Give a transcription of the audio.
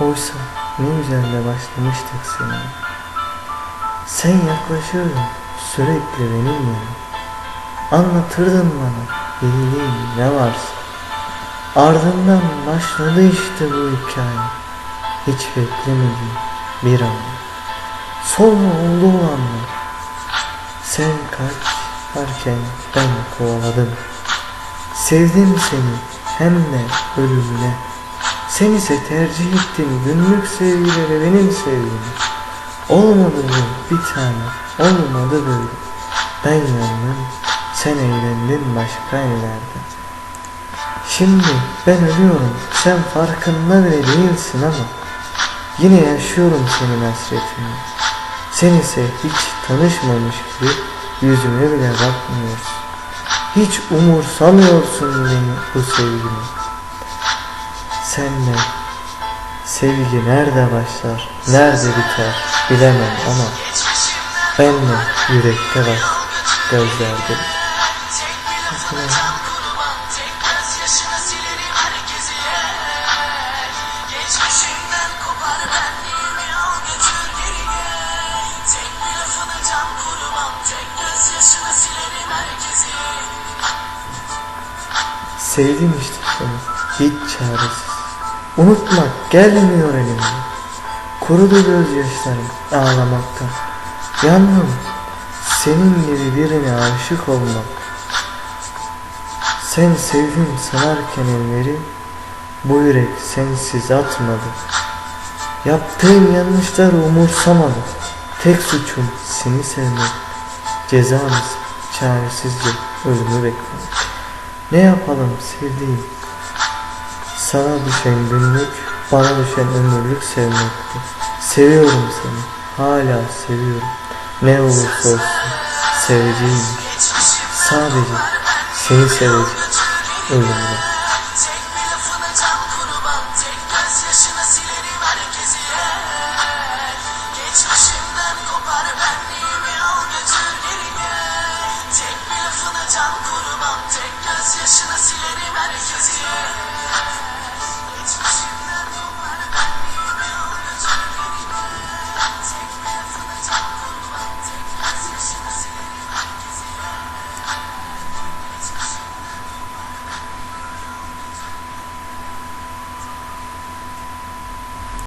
Oysa ne güzel de başlamıştık seninle. Sen yaklaşırdın sürekli benim yanıma. Anlatırdın bana iyiliğin ne varsa. Ardından başladı işte bu hikaye. Hiç beklemediğim bir anda. Sonra olduğu anda. Sen kaç varken ben kovaladım. Sevdim seni hem de ölümüne. Sen ise tercih ettin günlük sevgilere benim sevgimi. Olmadı bu bir tane, olmadı böyle. Ben yandım, sen eğlendin başka ellerde. Şimdi ben ölüyorum, sen farkında bile değilsin ama yine yaşıyorum senin hasretini. Sen ise hiç tanışmamış gibi yüzüme bile bakmıyorsun. Hiç umursamıyorsun beni bu sevgimi. Senle sevgi nerede başlar, nerede biter bilemem ama benle yürekte var, gözlerde. Sevdim işte seni, hiç çaresiz. Unutmak gelmiyor elimden. Kurudu gözyaşlarım ağlamaktan. Yandım, senin gibi birine aşık olmak. Sen sevdim sanarken elleri, bu yürek sensiz atmadı. Yaptığım yanlışları umursamadı. Tek suçum seni sevmek. Cezamız çaresizce ölümü beklemek. Ne yapalım sevdiğim? Sana düşen günlük, bana düşen ömürlük sevmekti. Seviyorum seni, hala seviyorum. Ne olursa olsun seveceğim. Sadece seni seveceğim ölümüne.